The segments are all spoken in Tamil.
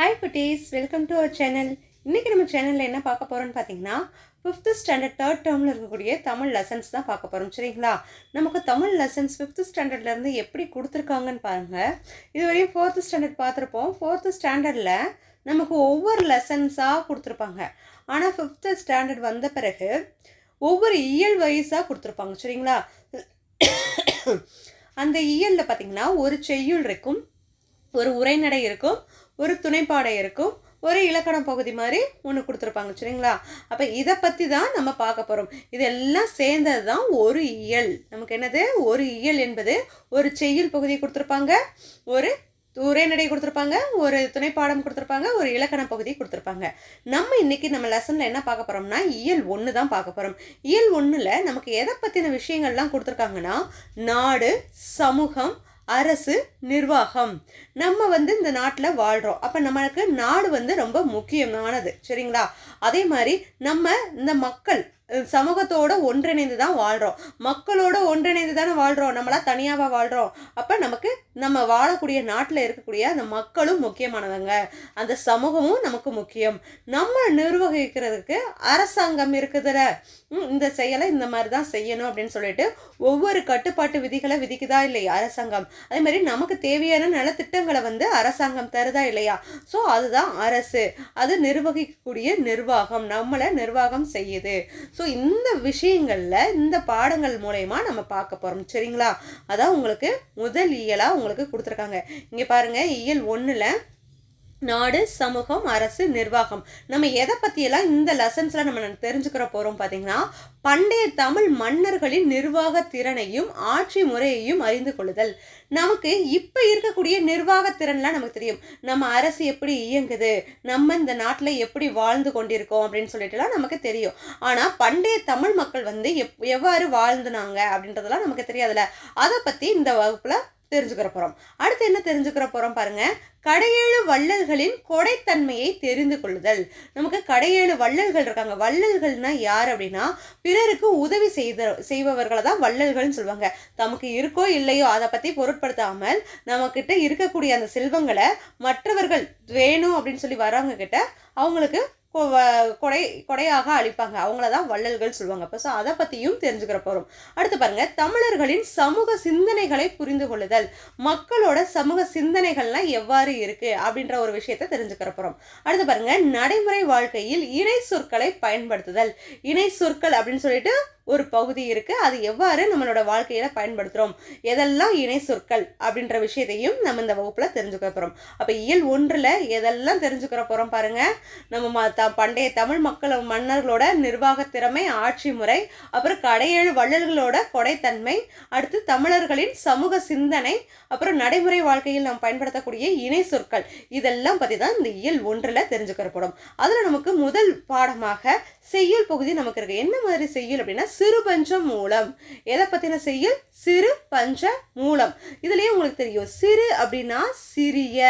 ஹாய் குட்டீஸ். வெல்கம் டு அவர் சேனல் இன்றைக்கி நம்ம சேனலில் என்ன பார்க்க போகிறோம்னு பார்த்தீங்கன்னா ஃபிஃப்த்து ஸ்டாண்டர்ட் தேர்ட் டேர்மில் இருக்கக்கூடிய தமிழ் லெசன்ஸ் தான் பார்க்க போகிறோம் சரிங்களா? நமக்கு தமிழ் லெசன்ஸ் ஃபிஃப்த்து ஸ்டாண்டர்ட்லேருந்து எப்படி கொடுத்துருக்காங்கன்னு பாருங்கள் இதுவரையும் ஃபோர்த்து ஸ்டாண்டர்ட் பார்த்துருப்போம். ஃபோர்த்து ஸ்டாண்டர்டில் நமக்கு ஒவ்வொரு லெசன்ஸாக கொடுத்துருப்பாங்க. ஆனால் ஃபிஃப்த்து ஸ்டாண்டர்ட் வந்த பிறகு ஒவ்வொரு இயல் வயசாக கொடுத்துருப்பாங்க. சரிங்களா? அந்த இயலில் பார்த்தீங்கன்னா ஒரு செய்யுள் இருக்கும் ஒரு உரைநடை இருக்கும் ஒரு துணைப்பாடை இருக்கும். ஒரு இலக்கணம் பகுதி மாதிரி ஒன்று கொடுத்துருப்பாங்க சரிங்களா? அப்போ இதை பற்றி தான் நம்ம பார்க்க போகிறோம் இதெல்லாம் சேர்ந்தது தான் ஒரு இயல். நமக்கு என்னது? ஒரு இயல் என்பது ஒரு செய்யுள் பகுதியை கொடுத்துருப்பாங்க ஒரு உரைநடை கொடுத்துருப்பாங்க ஒரு துணைப்பாடம் கொடுத்துருப்பாங்க ஒரு இலக்கண பகுதி கொடுத்துருப்பாங்க. நம்ம இன்னைக்கு நம்ம லெசனில் என்ன பார்க்க போகிறோம்னா இயல் ஒன்று தான் பார்க்க போகிறோம் இயல் ஒன்றில் நமக்கு எதை பற்றின விஷயங்கள்லாம் கொடுத்துருக்காங்கன்னா நாடு சமூகம் அரசு நிர்வாகம். நம்ம வந்து இந்த நாட்டில் வாழ்கிறோம் அப்போ நம்மளுக்கு நாடு வந்து ரொம்ப முக்கியமானது. சரிங்களா? அதே மாதிரி நம்ம இந்த மக்கள் சமூகத்தோட ஒன்றிணைந்து தான் வாழ்கிறோம் மக்களோட ஒன்றிணைந்து தானே வாழ்கிறோம் நம்மளாம் தனியாக வாழ்கிறோம் அப்போ நமக்கு நம்ம வாழக்கூடிய நாட்டில் இருக்கக்கூடிய அந்த மக்களும் முக்கியமானவங்க. அந்த சமூகமும் நமக்கு முக்கியம். நம்ம நிர்வகிக்கிறதுக்கு அரசாங்கம் இருக்குதுல. இந்த செயலை இந்த மாதிரி தான் செய்யணும் அப்படின்னு சொல்லிட்டு ஒவ்வொரு கட்டுப்பாட்டு விதிகளை விதிக்குதா இல்லையா அரசாங்கம்? அதே மாதிரி நமக்கு தேவையான நலத்திட்டங்களை வந்து அரசாங்கம் தருதா இல்லையா? ஸோ அதுதான் அரசு. அது நிர்வகிக்கக்கூடிய நிர்வாகம். நம்மளை நிர்வாகம் செய்யுது. ஸோ இந்த விஷயங்களில் இந்த பாடங்கள் மூலயமா நம்ம பார்க்க போகிறோம் சரிங்களா? அதான் உங்களுக்கு முதல் இயலாக உங்களுக்கு கொடுத்துருக்காங்க. இங்கே பாருங்கள் இயல் ஒன்றில் நாடு சமூகம் அரசு நிர்வாகம். நம்ம எதை பற்றியெல்லாம் இந்த லெசன்ஸில் நம்ம தெரிஞ்சுக்கிற போகிறோம் பார்த்தீங்கன்னா பண்டைய தமிழ் மன்னர்களின் நிர்வாக திறனையும் ஆட்சி முறையையும் அறிந்து கொள்ளுதல். நமக்கு இப்போ இருக்கக்கூடிய நிர்வாக திறன்லாம் நமக்கு தெரியும். நம்ம அரசு எப்படி இயங்குது? நம்ம இந்த நாட்டில் எப்படி வாழ்ந்து கொண்டிருக்கோம் அப்படின்னு சொல்லிட்டுலாம் நமக்கு தெரியும். ஆனால் பண்டைய தமிழ் மக்கள் வந்து எப் எவ்வாறு வாழ்ந்துனாங்க அப்படின்றதெல்லாம் நமக்கு தெரியாதுல்ல. அதை பற்றி இந்த வகுப்பில் தெரிஞ்சுக்கிற போகிறோம் அடுத்து என்ன தெரிஞ்சுக்கிற போகிறோம் பாருங்க. கடையேழு வள்ளல்களின் கொடைத்தன்மையை தெரிந்து கொள்ளுதல். நமக்கு கடையேழு வள்ளல்கள் இருக்காங்க. வள்ளல்கள்னா யார் அப்படின்னா பிறருக்கு உதவி செய்த செய்பவர்களை தான் வள்ளல்கள்னு சொல்லுவாங்க. தமக்கு இருக்கோ இல்லையோ அதை பற்றி பொருட்படுத்தாமல் நம்மக்கிட்ட இருக்கக்கூடிய அந்த செல்வங்களை மற்றவர்கள் வேணும் அப்படின்னு சொல்லி வரவங்க கிட்ட அவங்களுக்கு கொடை கொடையாக அளிப்பாங்க. அவங்கள தான் வள்ளல்கள் சொல்லுவாங்க. அப்போ ஸோ அதை பற்றியும் தெரிஞ்சுக்கிற போகிறோம் அடுத்து பாருங்கள் தமிழர்களின் சமூக சிந்தனைகளை புரிந்து கொள்ளுதல். மக்களோட சமூக சிந்தனைகள்லாம் எவ்வாறு இருக்குது அப்படின்ற ஒரு விஷயத்தை தெரிஞ்சுக்கிற போகிறோம் அடுத்து பாருங்கள் நடைமுறை வாழ்க்கையில் இணை சொற்களை பயன்படுத்துதல். இணை சொற்கள் அப்படின்னு சொல்லிட்டு ஒரு பகுதி இருக்குது அது எவ்வாறு நம்மளோட வாழ்க்கையில் பயன்படுத்துகிறோம் எதெல்லாம் இணை சொற்கள் அப்படின்ற விஷயத்தையும் நம்ம இந்த வகுப்பில் தெரிஞ்சுக்க போகிறோம் அப்போ இயல் ஒன்றில் எதெல்லாம் தெரிஞ்சுக்கிற போகிறோம் பாருங்கள் நம்ம ம- த- பண்டைய தமிழ் மக்கள் மன்னர்களோட நிர்வாக திறமை ஆட்சி முறை அப்புறம் கடையேழு வள்ளல்களோட கொடைத்தன்மை அடுத்து தமிழர்களின் சமூக சிந்தனை அப்புறம் நடைமுறை வாழ்க்கையில் நாம் பயன்படுத்தக்கூடிய இணை சொற்கள். இதெல்லாம் பற்றி தான் இந்த இயல் ஒன்றில் தெரிஞ்சுக்கிற அதில் நமக்கு முதல் பாடமாக செய்யுள் பகுதி நமக்கு இருக்குது என்ன மாதிரி செய்யுள் அப்படின்னா சிறு பஞ்ச மூலம். எதை பற்றின செய்யுள்? சிறு பஞ்ச மூலம். இதுலேயே உங்களுக்கு தெரியும். சிறு அப்படின்னா சிறிய.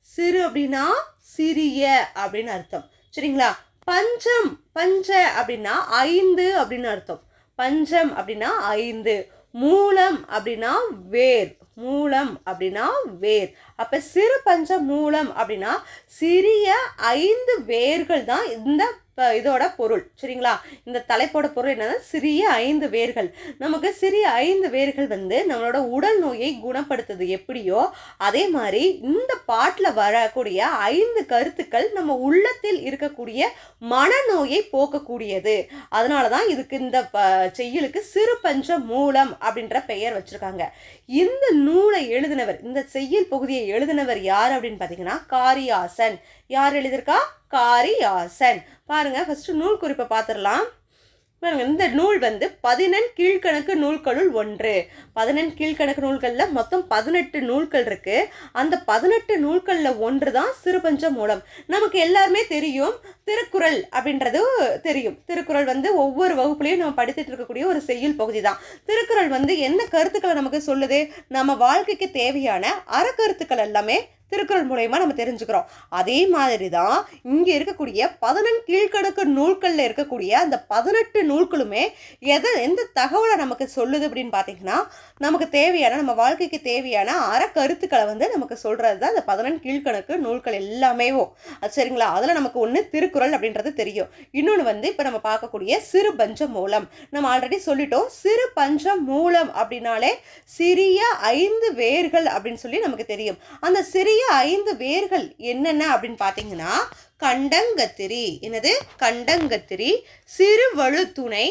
சிறு அப்படின்னா சிறிய அப்படின்னு அர்த்தம். சரிங்களா? பஞ்சம். பஞ்ச அப்படின்னா ஐந்து அப்படின்னு அர்த்தம். பஞ்சம் அப்படின்னா ஐந்து. மூலம் அப்படின்னா வேர். மூலம் அப்படின்னா வேர். அப்போ சிறு பஞ்ச மூலம் அப்படின்னா சிறிய ஐந்து வேர்கள் தான் இந்த இப்போ இதோட பொருள் சரிங்களா? இந்த தலைப்போட பொருள் என்னன்னா சிறிய ஐந்து வேர்கள். நமக்கு சிறிய ஐந்து வேர்கள் வந்து நம்மளோட உடல் நோயை குணப்படுத்துது எப்படியோ அதே மாதிரி இந்த பாட்டில் வரக்கூடிய ஐந்து கருத்துக்கள் நம்ம உள்ளத்தில் இருக்கக்கூடிய மனநோயை போக்கக்கூடியது. அதனால தான் இதுக்கு இந்த ப செய்யுளுக்கு சிறு பஞ்ச மூலம் அப்படின்ற பெயர் வச்சுருக்காங்க. இந்த நூலை எழுதினவர் இந்த செய்யுள் பகுதியை எழுதினவர் யார் அப்படின்னு பார்த்தீங்கன்னா காரியாசன். யார் எழுதியிருக்கா? காரியாசன். பாருங்கள் ஃபஸ்ட்டு நூல் குறிப்பை பார்த்துடலாம். பாருங்க இந்த நூல் வந்து பதினெண் கீழ்கணக்கு நூல்களுள் ஒன்று. பதினெண் கீழ்கணக்கு நூல்களில் மொத்தம் பதினெட்டு நூல்கள் இருக்குது அந்த பதினெட்டு நூல்களில் ஒன்று தான் சிறுபஞ்ச மூலம். நமக்கு எல்லாருமே தெரியும் திருக்குறள் அப்படின்றது தெரியும். திருக்குறள் வந்து ஒவ்வொரு வகுப்புலையும் நம்ம படித்துட்டு இருக்கக்கூடிய ஒரு செய்யுள் பகுதி தான் திருக்குறள் வந்து என்ன கருத்துக்களை நமக்கு சொல்லுது? நம்ம வாழ்க்கைக்கு தேவையான அறக்கருத்துக்கள் எல்லாமே திருக்குறள் மூலயமா நம்ம தெரிஞ்சுக்கிறோம். அதே மாதிரி தான் இங்கே இருக்கக்கூடிய பதினெண் கீழ்கணக்கு நூல்களில் இருக்கக்கூடிய அந்த பதினெட்டு நூல்களுமே எதை எந்த தகவலை நமக்கு சொல்லுது அப்படின்னு பார்த்தீங்கன்னா நமக்கு தேவையான நம்ம வாழ்க்கைக்கு தேவையான அற கருத்துக்களை வந்து நமக்கு சொல்கிறது தான் அந்த பதினெண் கீழ்கணக்கு நூல்கள் எல்லாமேவும். அது சரிங்களா? அதில் நமக்கு ஒன்று திருக்குறள். அப்படின்றது தெரியும். இன்னொன்று வந்து இப்போ நம்ம பார்க்கக்கூடிய சிறு பஞ்ச மூலம். நம்ம ஆல்ரெடி சொல்லிட்டோம் சிறு பஞ்ச மூலம் அப்படின்னாலே சிறிய ஐந்து வேர்கள் அப்படின்னு சொல்லி நமக்கு தெரியும். அந்த சிறிய ஐந்து வேர்கள் என்னென்ன அப்படின்னு பார்த்தீங்கன்னா கண்டங்கத்திரி. என்னது? கண்டங்கத்திரி சிறுவழுத்துணை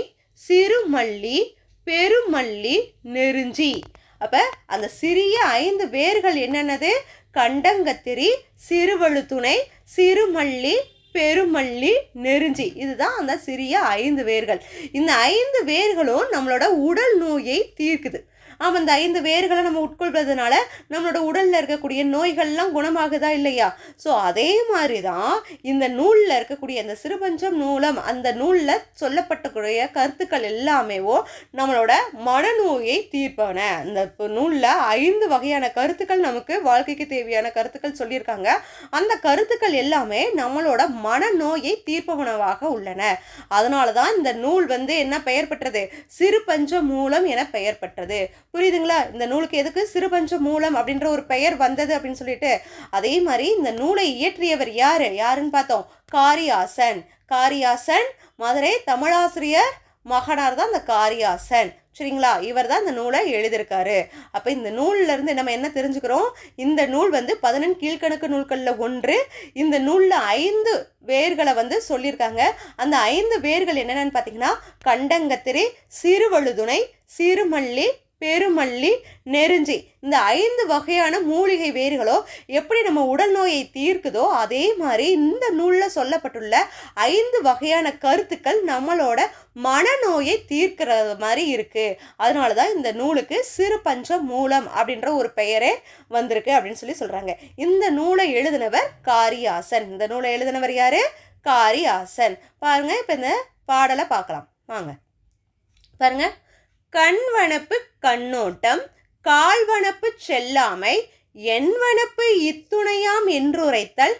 சிறுமல்லி பெருமல்லி நெருஞ்சி. அப்போ அந்த சிறிய ஐந்து வேர்கள் என்னென்னது? கண்டங்கத்திரி சிறுவழுத்துணை சிறுமல்லி பெருமல்லி நெருஞ்சி. இதுதான் அந்த சிறிய ஐந்து வேர்கள். இந்த ஐந்து வேர்களும் நம்மளோட உடல் நோயை தீர்க்குது. ஆமாம் ஐந்து வேர்களை நம்ம உட்கொள்வதனால நம்மளோட உடலில் இருக்கக்கூடிய நோய்கள்லாம் குணமாகுதா இல்லையா? ஸோ அதே மாதிரி தான் இந்த நூலில் இருக்கக்கூடிய அந்த சிறுபஞ்சம் நூலம் அந்த நூலில் சொல்லப்பட்டக்கூடிய கருத்துக்கள் எல்லாமேவோ நம்மளோட மனநோயை தீர்ப்பன. இந்த நூலில் ஐந்து வகையான கருத்துக்கள் நமக்கு வாழ்க்கைக்கு தேவையான கருத்துக்கள் சொல்லியிருக்காங்க. அந்த கருத்துக்கள் எல்லாமே நம்மளோட மனநோயை தீர்ப்பவனவாக உள்ளன. அதனால தான் இந்த நூல் வந்து என்ன பெயர் பெற்றது? சிறுபஞ்ச மூலம் என பெயர் பெற்றது. புரியுதுங்களா? இந்த நூலுக்கு எதுக்கு? சிறுபஞ்ச மூலம் அப்படின்ற ஒரு பெயர் வந்தது அப்படின்னு சொல்லிட்டு அதே மாதிரி இந்த நூலை இயற்றியவர் யார்? யாருன்னு பார்த்தோம். காரியாசன். காரியாசன் மதுரை தமிழாசிரியர் மகனார் தான் அந்த காரியாசன். சரிங்களா? இவர் தான் இந்த நூலை எழுதியிருக்காரு. அப்போ இந்த நூல்லேருந்து நம்ம என்ன தெரிஞ்சுக்கிறோம்? இந்த நூல் வந்து பதினெண் கீழ்கணக்கு நூல்களில் ஒன்று. இந்த நூலில் ஐந்து வேர்களை வந்து சொல்லியிருக்காங்க. அந்த ஐந்து வேர்கள் என்னென்னு பார்த்தீங்கன்னா கண்டங்கத்திரி சிறுவழுதுணை சிறுமல்லி பெருமல்லி நெருஞ்சி இந்த ஐந்து வகையான மூலிகை வேர்களோ எப்படி நம்ம உடல் நோயை தீர்க்குதோ அதே மாதிரி இந்த நூலில் சொல்லப்பட்டுள்ள ஐந்து வகையான கருத்துக்கள் நம்மளோட மனநோயை தீர்க்கிறது மாதிரி இருக்குது அதனால தான் இந்த நூலுக்கு சிறு பஞ்ச மூலம் அப்படின்ற ஒரு பெயரே வந்திருக்கு அப்படின்னு சொல்லி சொல்கிறாங்க இந்த நூலை எழுதினவர் காரியாசன். இந்த நூலை எழுதினவர் யார்? காரியாசன். பாருங்கள் இப்போ இந்த பாடலை பார்க்கலாம். வாங்க. பாருங்கள் கண்வனப்பு கண்ணோட்டம் கால்வனப்பு செல்லாமை எண்வனப்பு இத்துணையாம் என்றுரைத்தல்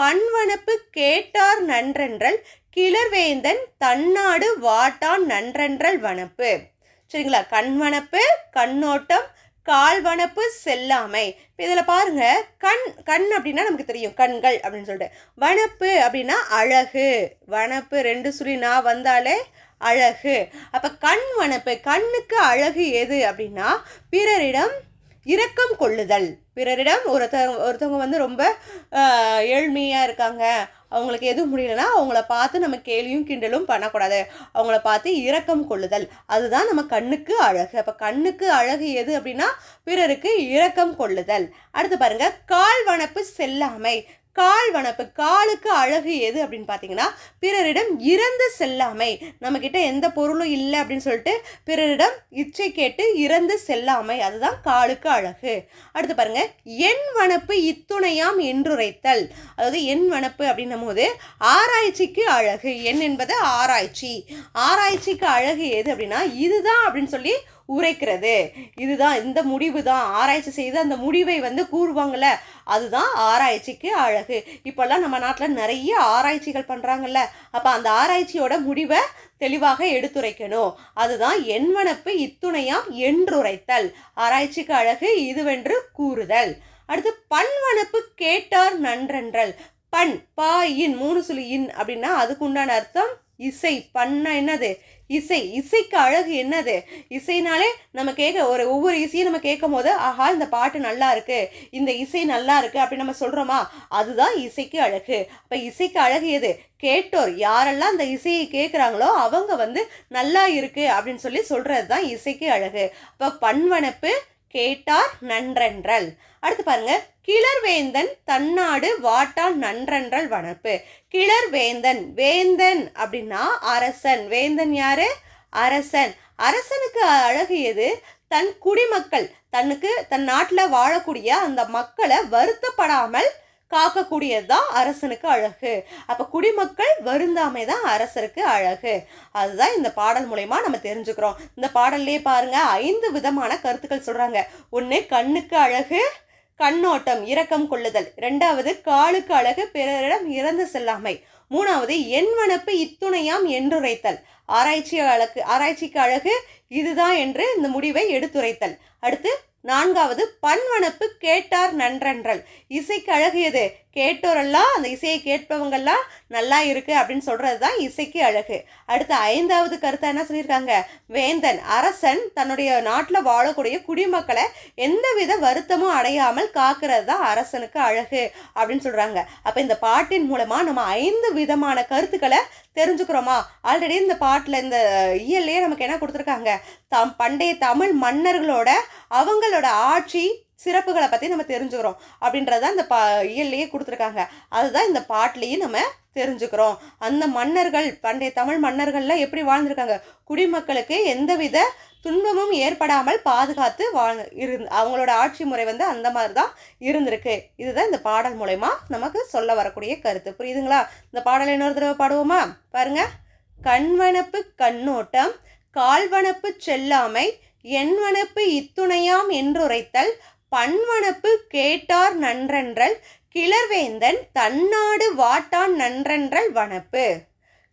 பண்வனப்பு கேட்டார் நன்றென்றல் கிளர்வேந்தன் தன்னாடு வாட்டான் நன்றென்றல் வனப்பு. சரிங்களா? கண்வனப்பு கண்ணோட்டம் கால்வனப்பு செல்லாமை. இப்போ இதில் பாருங்க கண் கண் அப்படின்னா நமக்கு தெரியும் கண்கள் அப்படின்னு சொல்லிட்டு. வனப்பு அப்படின்னா அழகு. வனப்பு ரெண்டு சுழி நான் வந்தாலே அழகு. அப்போ கண் வனப்பு கண்ணுக்கு அழகு எது அப்படின்னா பிறரிடம் இரக்கம் கொள்ளுதல். பிறரிடம் ஒருத்தவங்க ஒருத்தவங்க வந்து ரொம்ப ஏழ்மையாக இருக்காங்க. அவங்களுக்கு எதுவும் முடியலன்னா அவங்கள பார்த்து நம்ம கேலியும் கிண்டலும் பண்ணக்கூடாது. அவங்கள பார்த்து இரக்கம் கொள்ளுதல். அதுதான் நம்ம கண்ணுக்கு அழகு. அப்போ கண்ணுக்கு அழகு எது அப்படின்னா பிறருக்கு இரக்கம் கொள்ளுதல். அடுத்து பாருங்க கால் வனப்பு செல்லாமை. கால் வனப்பு காலுக்கு அழகு எது அப்படின்னு பார்த்தீங்கன்னா பிறரிடம் இறந்து செல்லாமை. நம்மக்கிட்ட எந்த பொருளும் இல்லை அப்படின்னு சொல்லிட்டு பிறரிடம் இச்சை கேட்டு இறந்து செல்லாமை. அதுதான் காலுக்கு அழகு. அடுத்து பாருங்க என் வனப்பு இத்துணையாம் என்றுரைத்தல். அதாவது என் வனப்பு அப்படின்னும் போது ஆராய்ச்சிக்கு அழகு. என் என்பது ஆராய்ச்சி. ஆராய்ச்சிக்கு அழகு எது அப்படின்னா இதுதான் அப்படின்னு சொல்லி உரைக்கிறது. இதுதான் இந்த முடிவு தான் ஆராய்ச்சி செய்து அந்த முடிவை வந்து கூறுவாங்கள்ல அதுதான் ஆராய்ச்சிக்கு அழகு. இப்போல்லாம் நம்ம நாட்டில் நிறைய ஆராய்ச்சிகள் பண்ணுறாங்கல்ல அப்போ அந்த ஆராய்ச்சியோட முடிவை தெளிவாக எடுத்துரைக்கணும். அதுதான் எண்வனப்பு இத்துணையாம் என்றுரைத்தல். ஆராய்ச்சிக்கு அழகு இதுவென்று கூறுதல். அடுத்து பன்வனப்பு கேட்டார் நன்றென்றல். பண் பா இன் மூணு சுழி இன் அப்படின்னா அதுக்கு உண்டான அர்த்தம் இசை பண்ண என்னது? இசை இசைக்கு அழகு என்னது? இசைனாலே நம்ம கேட்க ஒரு ஒவ்வொரு இசையும் நம்ம கேட்கும் போது ஆஹா இந்த பாட்டு நல்லா இருக்கு. இந்த இசை நல்லா இருக்கு அப்படின்னு நம்ம சொல்கிறோமா அதுதான் இசைக்கு அழகு. அப்போ இசைக்கு அழகு எது? கேட்டோர் யாரெல்லாம் அந்த இசையை கேட்குறாங்களோ அவங்க வந்து நல்லா இருக்கு அப்படின்னு சொல்லி சொல்கிறது தான் இசைக்கு அழகு. இப்போ பண்வனப்பு கேட்டார் நன்றென்றல். அடுத்து பாருங்க. கிளர்வேந்தன் தன்னாடு வாட்டான் நன்றென்றல் வனப்பு. கிளர்வேந்தன் வேந்தன் அப்படின்னா அரசன். வேந்தன் யாரு? அரசன். அரசனுக்கு அழகு எது? தன் குடிமக்கள் தன்னுக்கு தன் நாட்டில் வாழக்கூடிய அந்த மக்களை வருத்தப்படாமல் காக்கக்கூடியது தான் அரசனுக்கு அழகு. அப்போ குடிமக்கள் வருந்தாமை தான் அரசருக்கு அழகு. அதுதான் இந்த பாடல் மூலயமா நம்ம தெரிஞ்சுக்கிறோம். இந்த பாடல்லையே பாருங்க ஐந்து விதமான கருத்துக்கள் சொல்கிறாங்க ஒன்று கண்ணுக்கு அழகு கண்ணோட்டம் இரக்கம் கொள்ளுதல். ரெண்டாவது காலுக்கு அழகு பிறரிடம் இறந்து செல்லாமை. மூணாவது எண்வனப்பு இத்துணையாம் என்றுரைத்தல். ஆராய்ச்சி அழகு ஆராய்ச்சிக்கு அழகு இதுதான் என்று இந்த முடிவை எடுத்துரைத்தல். அடுத்து நான்காவது பன்வனப்பு கேட்டார் நன்றன்றல். இசைக்கு அழகியது கேட்டோரெல்லாம் அந்த இசையை கேட்பவங்கெல்லாம் நல்லா இருக்குது அப்படின்னு சொல்கிறது தான் இசைக்கு அழகு. அடுத்து ஐந்தாவது கருத்தை என்ன சொல்லியிருக்காங்க? வேந்தன் அரசன் தன்னுடைய நாட்டில் வாழக்கூடிய குடிமக்களை எந்தவித வருத்தமும் அடையாமல் காக்கிறது தான் அரசனுக்கு அழகு அப்படின்னு சொல்கிறாங்க அப்போ இந்த பாட்டின் மூலமாக நம்ம ஐந்து விதமான கருத்துக்களை தெரிஞ்சுக்கிறோமா? ஆல்ரெடி இந்த பாட்டில் இந்த இயல்லையே நமக்கு என்ன கொடுத்துருக்காங்க? தம் பண்டைய தமிழ் மன்னர்களோட அவங்களோட ஆட்சி சிறப்புகளை பற்றி நம்ம தெரிஞ்சுக்கிறோம். அப்படின்றத இந்த பா இயல்லையே கொடுத்துருக்காங்க. அதுதான் இந்த பாட்டிலையும் நம்ம தெரிஞ்சுக்கிறோம். அந்த மன்னர்கள் பண்டைய தமிழ் மன்னர்கள்லாம் எப்படி வாழ்ந்திருக்காங்க? குடிமக்களுக்கு எந்தவித துன்பமும் ஏற்படாமல் பாதுகாத்து வாழ் இரு அவங்களோட ஆட்சி முறை வந்து அந்த மாதிரி தான் இருந்திருக்கு. இதுதான் இந்த பாடல் மூலயமா நமக்கு சொல்ல வரக்கூடிய கருத்து. புரியுதுங்களா? இந்த பாடலை இன்னொரு தடவை பாடுவோமா? பாருங்க. கண்வனப்பு கண்ணோட்டம் கால்வனப்பு செல்லாமை எண்வனப்பு இத்துணையாம் என்றுரைத்தல் பன்வனப்பு கேட்டார் நன்றன்றல் கிளர்வேந்தன் தன்னாடு வாட்டான் நன்றன்றல் வனப்பு.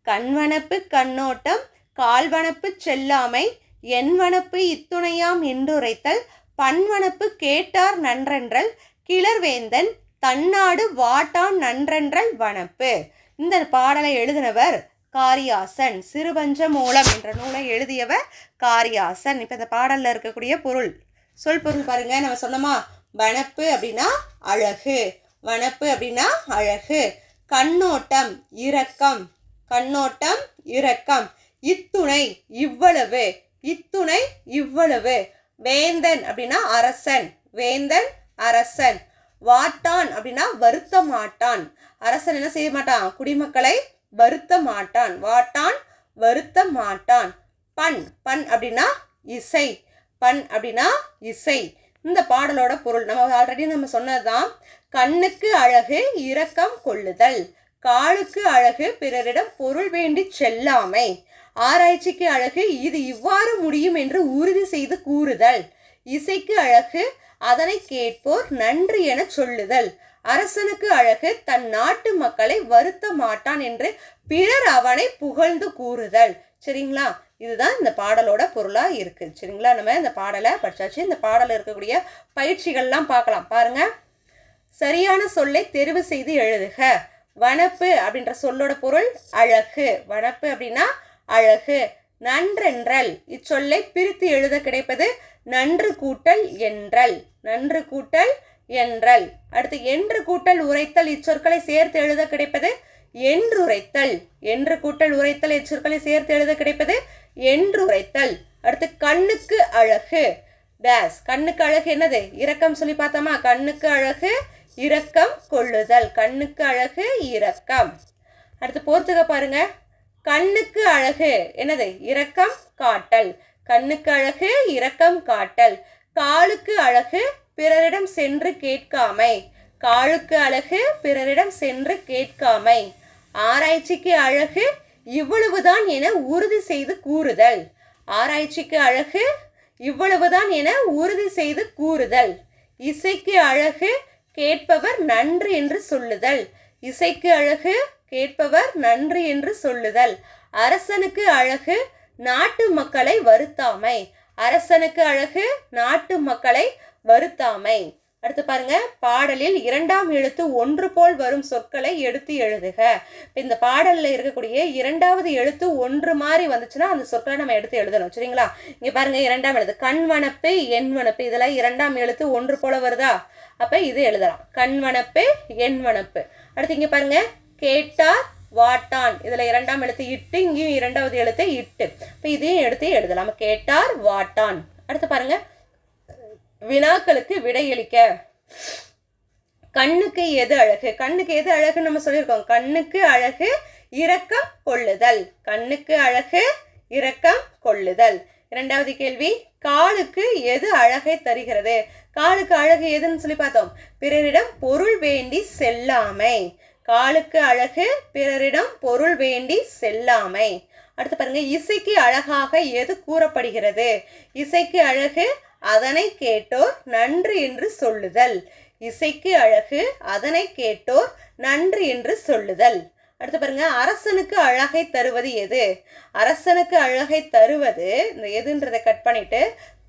கண்வனப்பு கண்ணோட்டம் கால்வனப்பு செல்லாமை என்வனப்பு இத்துணையாம் என்றுரைத்தல் பன்வனப்பு கேட்டார் நன்றன்றல் கிளர்வேந்தன் தன்னாடு வாட்டான் நன்றன்றல் வனப்பு. இந்த பாடலை எழுதினவர் காரியாசன் சிறுபஞ்ச மூலம் என்ற நூலை எழுதியவர் காரியாசன். இப்போ இந்த பாடலில் இருக்கக்கூடிய பொருள் சொல் பொருள் பாருங்க. நம்ம சொன்னோமா? வனப்பு அப்படின்னா அழகு. வனப்பு அப்படின்னா அழகு. கண்ணோட்டம் இரக்கம். கண்ணோட்டம் இரக்கம். இத்துணை இவ்வளவு. இத்துணை இவ்வளவு. வேந்தன் அப்படின்னா அரசன். வேந்தன் அரசன். வாட்டான் அப்படின்னா வருத்த மாட்டான் அரசன் என்ன செய்ய மாட்டான்? குடிமக்களை வருத்த மாட்டான் வாட்டான் வருத்த மாட்டான் பண். பண் அப்படின்னா இசை. பண் அப்படின்னா இசை. இந்த பாடலோட பொருள். நம்ம ஆல்ரெடி நம்ம சொன்னதுதான். கண்ணுக்கு அழகு இரக்கம் கொள்ளுதல். காலுக்கு அழகு பிறரிடம் பொருள் வேண்டி செல்லாமை. ஆராய்ச்சிக்கு அழகு இது இவ்வாறு முடியும் என்று உறுதி செய்து கூறுதல். இசைக்கு அழகு அதனை கேட்போர் நன்றி என சொல்லுதல். அரசனுக்கு அழகு தன் நாட்டு மக்களை வருத்த மாட்டான் என்று பிறர் அவனை புகழ்ந்து கூறுதல். சரிங்களா? இதுதான் இந்த பாடலோட பொருளாக இருக்குது சரிங்களா? நம்ம இந்த பாடலை படித்தாச்சு இந்த பாடலில் இருக்கக்கூடிய பயிற்சிகள்லாம் பார்க்கலாம். பாருங்கள் சரியான சொல்லை தெரிவு செய்து எழுதுக. வனப்பு அப்படின்ற சொல்லோட பொருள் அழகு. வனப்பு அப்படின்னா அழகு. நன்றென்றல். இச்சொல்லை பிரித்து எழுத கிடைப்பது நன்று கூட்டல் என்றல். நன்று கூட்டல் என்றல். அடுத்து என்று கூட்டல் உரைத்தல் இச்சொற்களை சேர்த்து எழுத கிடைப்பது என்றுரைத்தல். என்று கூட்டல் உரைத்தல் இச்சொற்களை சேர்த்து எழுத கிடைப்பது என்றுரைத்தல். அடுத்து கண்ணுக்கு அழகு. டேஸ் கண்ணுக்கு அழகு என்னது? இரக்கம் சொல்லி பார்த்தோமா? கண்ணுக்கு அழகு இரக்கம் கொள்ளுதல். கண்ணுக்கு அழகு இரக்கம். அடுத்து போர்த்துக பாருங்க. கண்ணுக்கு அழகு என்னது? இரக்கம் காட்டல். கண்ணுக்கு அழகு இரக்கம் காட்டல். காலுக்கு அழகு பிறரிடம் சென்று கேட்காமை. காலுக்கு அழகு பிறரிடம் சென்று கேட்காமை. ஆராய்ச்சிக்கு அழகு இவ்வளவுதான் என உறுதி செய்து கூறுதல். ஆராய்ச்சிக்கு அழகு இவ்வளவுதான் என உறுதி செய்து கூறுதல். இசைக்கு அழகு கேட்பவர் நன்று என்று சொல்லுதல். இசைக்கு அழகு கேட்பவர் நன்று என்று சொல்லுதல். அரசனுக்கு அழகு நாட்டு மக்களை வருத்தாமை. அரசனுக்கு அழகு நாட்டு மக்களை வருத்தாமை. அடுத்து பாருங்க பாடலில் இரண்டாம் எழுத்து ஒன்று போல் வரும் சொற்களை எடுத்து எழுதுக. இப்போ இந்த பாடலில் இருக்கக்கூடிய இரண்டாவது எழுத்து ஒன்று மாதிரி வந்துச்சுன்னா அந்த சொற்களை நம்ம எடுத்து எழுதணும். சரிங்களா? இங்கே பாருங்க இரண்டாம் எழுத்து. கண் வனப்பு எண் வனப்பு இதெல்லாம் இரண்டாம் எழுத்து ஒன்று போல வருதா? அப்போ இது எழுதலாம். கண் வனப்பு எண் வனப்பு அடுத்து இங்கே பாருங்க கேட்டார் வாட்டான். இதில் இரண்டாம் எழுத்து இட்டு இங்கேயும் இரண்டாவது எழுத்து இட்டு. இப்போ இதையும் எடுத்து எழுதலாம். கேட்டார் வாட்டான். அடுத்து பாருங்கள் வினாக்களுக்கு விடையளிக்க. கண்ணுக்கு எது அழகு? கண்ணுக்கு எது அழகுன்னு நம்ம சொல்லியிருக்கோம். கண்ணுக்கு அழகு இரக்கம் கொள்ளுதல். கண்ணுக்கு அழகு இரக்கம் கொள்ளுதல். இரண்டாவது கேள்வி காலுக்கு எது அழகை தருகிறது? காலுக்கு அழகு எதுன்னு சொல்லி பார்த்தோம். பிறரிடம் பொருள் வேண்டி செல்லாமை. காலுக்கு அழகு பிறரிடம் பொருள் வேண்டி செல்லாமை. அடுத்து பாருங்க இசைக்கு அழகாக எது கூறப்படுகிறது? இசைக்கு அழகு அதனை கேட்டோர் நன்று என்று சொல்லுதல். இசைக்கு அழகு அதனை கேட்டோர் நன்று என்று சொல்லுதல். அடுத்து பாருங்க அரசனுக்கு அழகை தருவது எது? அரசனுக்கு அழகை தருவது இந்த எதுன்றதை கட் பண்ணிட்டு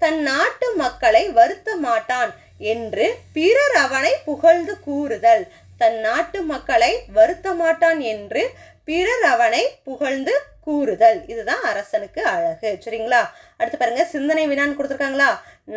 தன் நாட்டு மக்களை வருத்த மாட்டான் என்று பிறர் அவனை புகழ்ந்து கூறுதல். தன் நாட்டு மக்களை வருத்த மாட்டான் என்று பிறர் அவனை புகழ்ந்து கூறுதல். இதுதான் அரசனுக்கு அழகு. சரிங்களா? அடுத்து பாருங்க சிந்தனை வினான்னு கொடுத்துருக்காங்களா?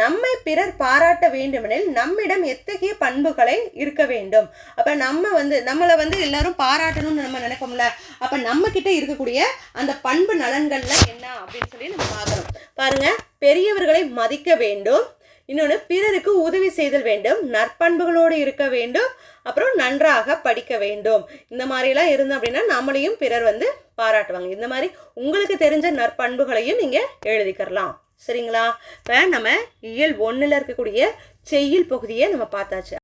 நம்மை பிறர் பாராட்ட வேண்டுமெனில் நம்மிடம் எத்தகைய பண்புகளை இருக்க வேண்டும்? அப்ப நம்ம வந்து நம்மளை வந்து எல்லாரும் பாராட்டணும்னு நம்ம நினைப்போம்ல? அப்ப நம்ம கிட்ட இருக்கக்கூடிய அந்த பண்பு நலன்கள்லாம் என்ன அப்படின்னு சொல்லி நம்ம பார்க்கணும். பாருங்க பெரியவர்களை மதிக்க வேண்டும். இன்னொன்று பிறருக்கு உதவி செய்தல் வேண்டும் நற்பண்புகளோடு இருக்க வேண்டும் அப்புறம் நன்றாக படிக்க வேண்டும். இந்த மாதிரிலாம் இருந்தோம் அப்படின்னா நம்மளையும் பிறர் வந்து பாராட்டுவாங்க. இந்த மாதிரி உங்களுக்கு தெரிஞ்ச நற்பண்புகளையும் நீங்கள் எழுதிக்கிறலாம். சரிங்களா? இப்போ நம்ம இயல் ஒன்றில் இருக்கக்கூடிய செய்யுள் பகுதியை நம்ம பார்த்தாச்சு.